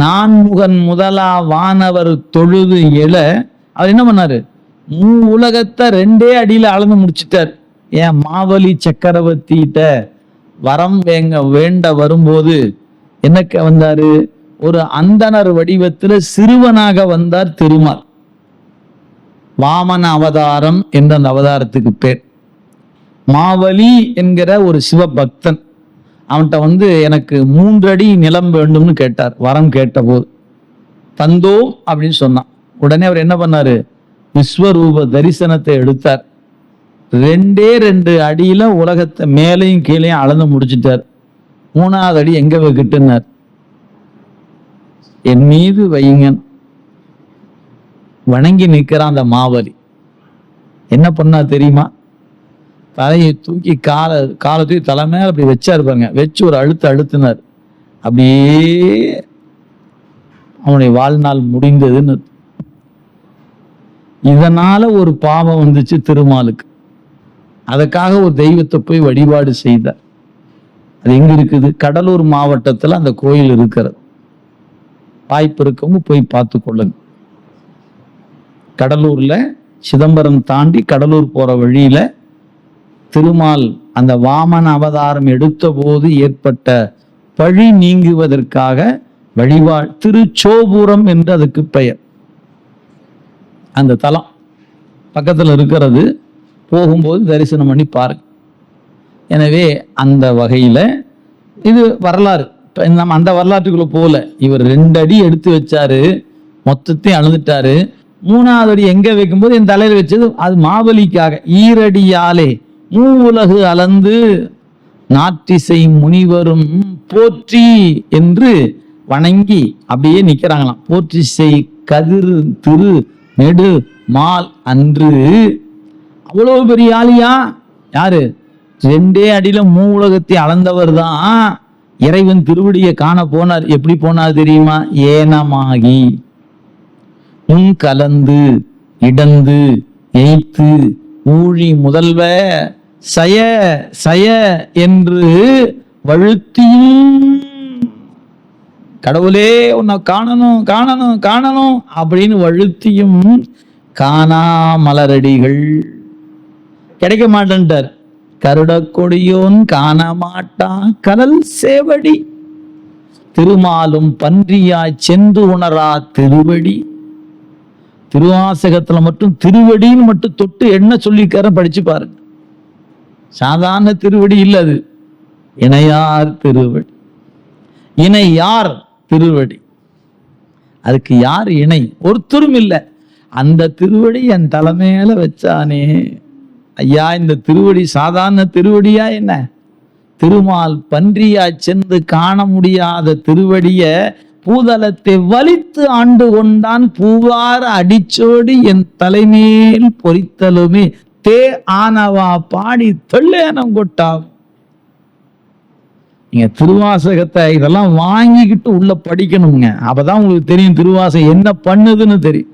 நான்முகன் முதலா வானவர் தொழுது எழ அவர் என்ன பண்ணாரு? மூ உலகத்தை ரெண்டே அடியில் அளந்து முடிச்சிட்டார். ஏன் மாவலி சக்கரவர்த்திகிட்ட வரம் வேங்க வேண்ட வரும்போது என்னக்க வந்தாரு? ஒரு அந்தணர் வடிவத்தில் சிறுவனாக வந்தார் திருமால். வாமன அவதாரம் என்ற அந்த அவதாரத்துக்கு பேர். மாவலி என்கிற ஒரு சிவபக்தன். அவன்கிட்ட வந்து எனக்கு மூன்றடி நிலம் வேண்டும்னு கேட்டார். வரம் கேட்டபோது தந்தோம் அப்படின்னு சொன்னான். உடனே அவர் என்ன பண்ணாரு? விஸ்வரூப தரிசனத்தை எடுத்தார். ரெண்டே ரெண்டு அடியில உலகத்தை மேலையும் கீழையும் அளந்து முடிச்சிட்டார். மூணாவது அடி எங்க வைக்கிட்டுனார் என் மீது வையுங்கன். வணங்கி நிற்கிறான் அந்த மாவலி. என்ன பண்ணா தெரியுமா? தலையை தூக்கி காலை காலை தூக்கி தலை அப்படி வச்சாரு பாருங்க. வச்சு ஒரு அழுத்து அழுத்தினார். அப்படியே அவனுடைய வாழ்நாள் முடிந்ததுன்னு. இதனால ஒரு பாவம் வந்துச்சு திருமாலுக்கு. அதுக்காக ஒரு தெய்வத்தை போய் வழிபாடு செய்தார். அது எங்க இருக்குது? கடலூர் மாவட்டத்தில் அந்த கோயில் இருக்கிறது. வாய்ப்பு இருக்கவங்க போய் பார்த்து கொள்ளுங்க. கடலூர்ல சிதம்பரம் தாண்டி கடலூர் போற வழியில திருமால் அந்த வாமன அவதாரம் எடுத்த போது ஏற்பட்ட பழி நீங்குவதற்காக வழிபாள் திருச்சோபுரம் என்று அதுக்கு பெயர். அந்த தலம் பக்கத்தில் இருக்கிறது. போகும்போது தரிசனம் பண்ணி பாருங்க. எனவே அந்த வகையில் இது வரலாறு. இப்போ நம்ம அந்த வரலாற்றுக்குள்ளே போகல. இவர் ரெண்டு அடி எடுத்து வச்சாரு. மொத்தத்தையும் அழுதுட்டாரு மூணாவது அடி எங்கே வைக்கும்போது என் தலையில் வச்சது அது மாபலிக்காக ஈரடியாலே மூ உலகு அளந்து நாற்றிசை முனிவரும் போற்றி என்று வணங்கி அப்படியே நிக்கிறாங்களாம். போற்றிசை கதிர் திரு நெடு மால் அன்று. அவ்வளவு பெரிய ஆளியா? யாரு? ரெண்டே அடியில மூ உலகத்தை அளந்தவர் தான் இறைவன் திருவடியை காண போனார். எப்படி போனார் தெரியுமா? ஏனமாகி. உன் கலந்து இடந்து எய்த்து ஊழி முதல்வ சய சய என்று வழுத்தியும். கடவுளே உன்னை காணணும் காணணும் காணணும் அப்படின்னு வழுத்தியும் காணா மலரடிகள். கிடைக்க மாட்டேன்ட்டார். கருடக்கொடியோன் காணமாட்டான் கடல் சேவடி. திருமாலும் பன்றியாய் சென்று உணரா திருவடி. திருவாசகத்துல மட்டும் திருவடின்னு மட்டும் தொட்டு என்ன சொல்லியிருக்காரு படிச்சு பாருங்க. சாதாரண திருவடி இல்லை அது இணையார் திருவடி. இணை யார் திருவடி? அதுக்கு யார் இணை? ஒருத்தரும் இல்லை. அந்த திருவடி என் தலைமையில வச்சானே. ஐயா இந்த திருவடி சாதாரண திருவடியா என்ன? திருமால் பன்றியா சென்று காண முடியாத திருவடிய பூதலத்தை வலித்து ஆண்டு கொண்டான். பூவார் அடிச்சோடி என் தலைமேல் பொறித்தலுமே. தே ஆனவா பாடி தொல்லேனம் கொட்டாம். நீங்க திருவாசகத்தை இதெல்லாம் வாங்கிக்கிட்டு உள்ள படிக்கணுங்க. அப்பதான் உங்களுக்கு தெரியும் திருவாசகம் என்ன பண்ணுதுன்னு தெரியும்.